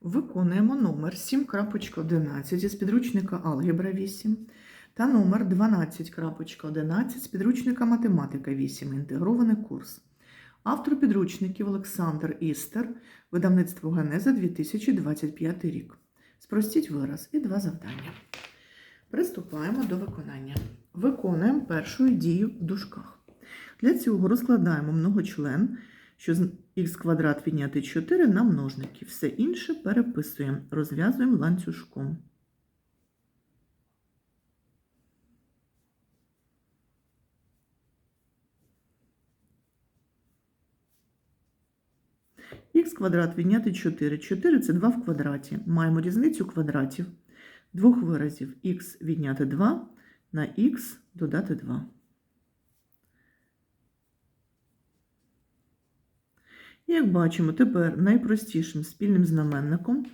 Виконуємо номер 7.11 із підручника Алгебра 8 та номер 12.11 з підручника Математика 8. Інтегрований курс. Автор підручників Олександр Істер, видавництво Генеза 2025 рік. Спростіть вираз і два завдання. Приступаємо до виконання. Виконуємо першу дію в дужках. Для цього розкладаємо многочлен, що х квадрат відняти 4 на множники. Все інше переписуємо, розв'язуємо ланцюжком. х квадрат відняти 4. 4 – це 2 в квадраті. Маємо різницю квадратів двох виразів. х відняти 2 на х додати 2. Як бачимо, тепер найпростішим спільним знаменником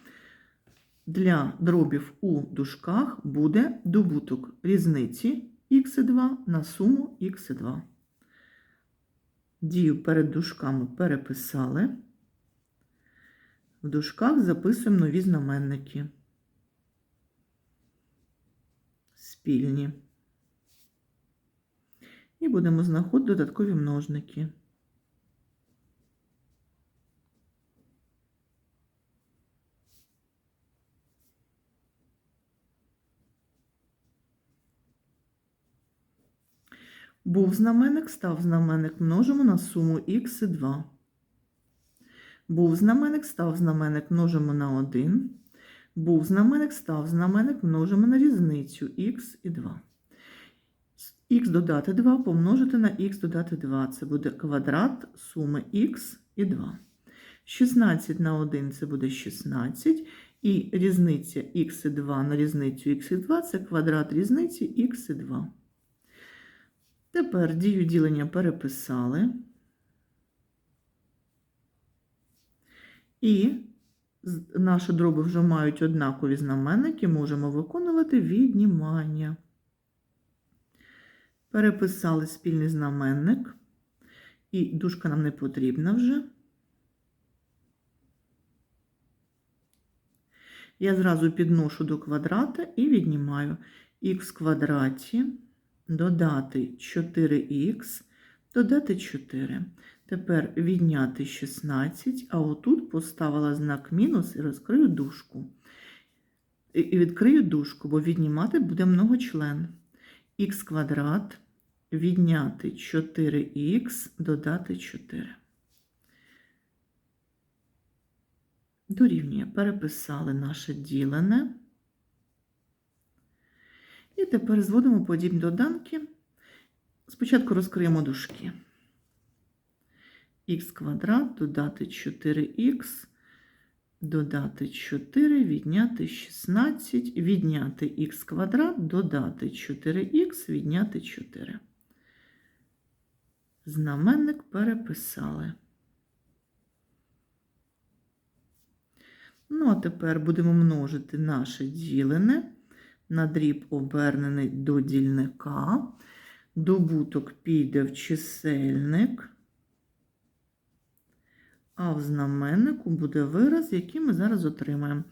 для дробів у дужках буде добуток різниці х2 на суму х2. Дію перед дужками переписали. В дужках записуємо нові знаменники. Спільні. І будемо знаходити додаткові множники. Був знаменник, став знаменник, множимо на суму х і 2. Був знаменник, став знаменник, множимо на 1. Був знаменник, став знаменник, множимо на різницю х і 2. х додати 2 помножити на х додати 2. Це буде квадрат суми х і 2. 16 на 1 це буде 16. І різниця х і 2 на різницю х і 2 це квадрат різниці х і 2. Тепер дію ділення переписали. І наші дроби вже мають однакові знаменники, можемо виконувати віднімання. Переписали спільний знаменник, і дужка нам не потрібна вже. Я зразу підношу до квадрата і віднімаю х в квадраті додати 4х, додати 4. Тепер відняти 16, а отут поставила знак мінус і розкрию дужку. І відкрию дужку, бо віднімати буде многочлен. х квадрат відняти 4х, додати 4. Дорівнює, переписали наше ділене. І тепер зводимо подібні доданки. Спочатку розкриємо дужки. х квадрат додати 4х, додати 4, відняти 16, відняти х квадрат, додати 4х, відняти 4. Знаменник переписали. Ну, а тепер будемо множити наше ділене на дріб обернений до дільника. Добуток піде в чисельник, а в знаменнику буде вираз, який ми зараз отримаємо.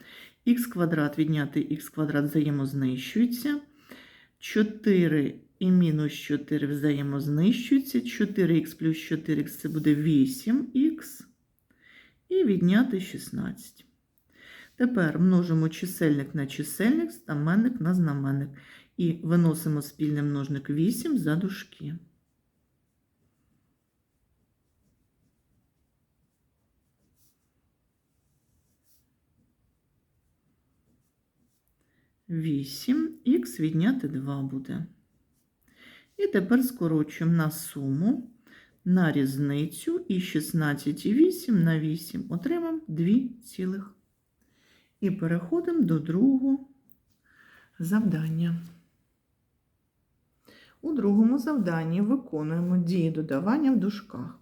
Х квадрат відняти х квадрат взаємознищується. 4 і мінус 4 взаємознищуються. 4х плюс 4х це буде 8х. І відняти 16. Тепер множимо чисельник на чисельник, знаменник на знаменник. І виносимо спільний множник 8 за дужки. Вісім х відняти 2 буде. І тепер скорочуємо на суму, на різницю і 16 і 8 на 8 отримаємо 2 цілих. І переходимо до другого завдання. У другому завданні виконуємо дії додавання в дужках.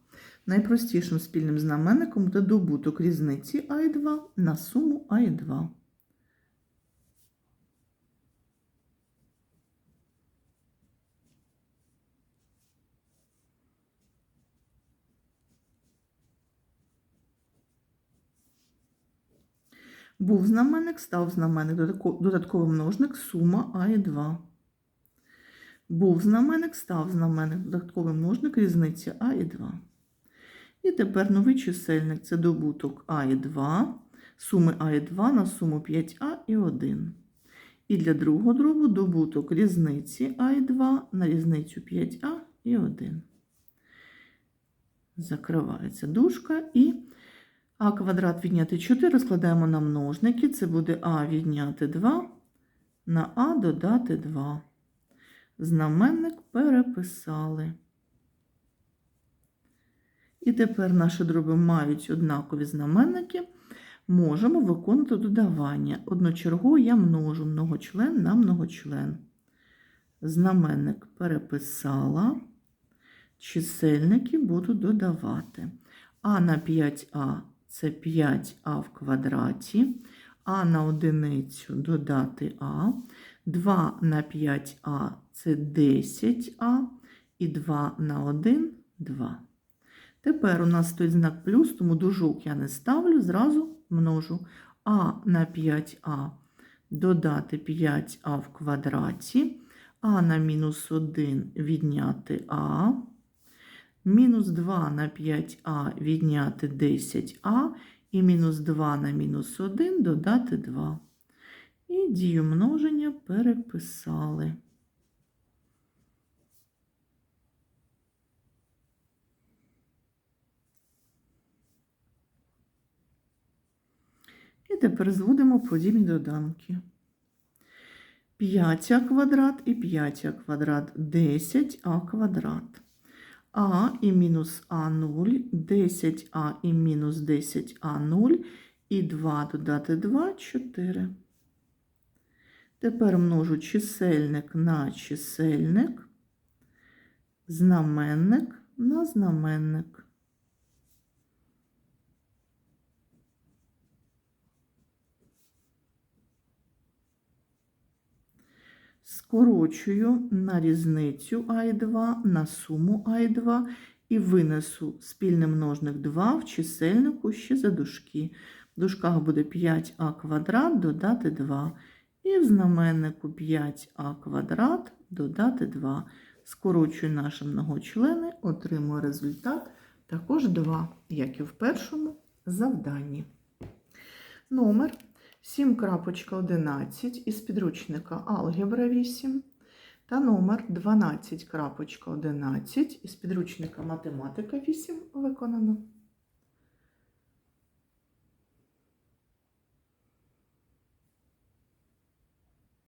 Найпростішим спільним знаменником та добуток різниці А2 на суму А2. Був знаменник, став знаменник, додатко- додатковий множник, сума А і 2. Був знаменник, став знаменник, додатковий множник, різниця А і 2. І тепер новий чисельник це добуток А і 2, суми А і 2 на суму 5А і 1. І для другого дробу добуток різниці А і 2 на різницю 5А і 1. Закривається дужка і а квадрат відняти 4 складаємо на множники. Це буде А відняти 2 на А додати 2. Знаменник переписали. І тепер наші дроби мають однакові знаменники. Можемо виконати додавання. Одночергово я множу многочлен на многочлен. Знаменник переписала. Чисельники буду додавати. А на 5а це 5а в квадраті, а на одиницю додати а. 2 на 5а це 10а, і 2 на 1 2. Тепер у нас стоїть знак плюс, тому дужок я не ставлю, зразу множу. А на 5а додати 5а в квадраті, а на мінус 1 відняти а. Мінус 2 на 5а відняти 10а і мінус 2 на мінус 1 додати 2. І дію множення переписали. І тепер зводимо подібні доданки. 5а квадрат і 5а квадрат 10а квадрат. А і мінус А 0, 10А і мінус 10А 0, і 2 додати 2 4. Тепер множу чисельник на чисельник, знаменник на знаменник. Скорочую на різницю А і 2 на суму А і 2 і винесу спільний множник 2 в чисельнику ще за дужки. В дужках буде 5а квадрат додати 2. І в знаменнику 5а квадрат додати 2. Скорочую наші многочлени, отримую результат також 2, як і в першому завданні. Номер 7.11 із підручника Алгебра 8 та номер 12.11 із підручника Математика 8 виконано.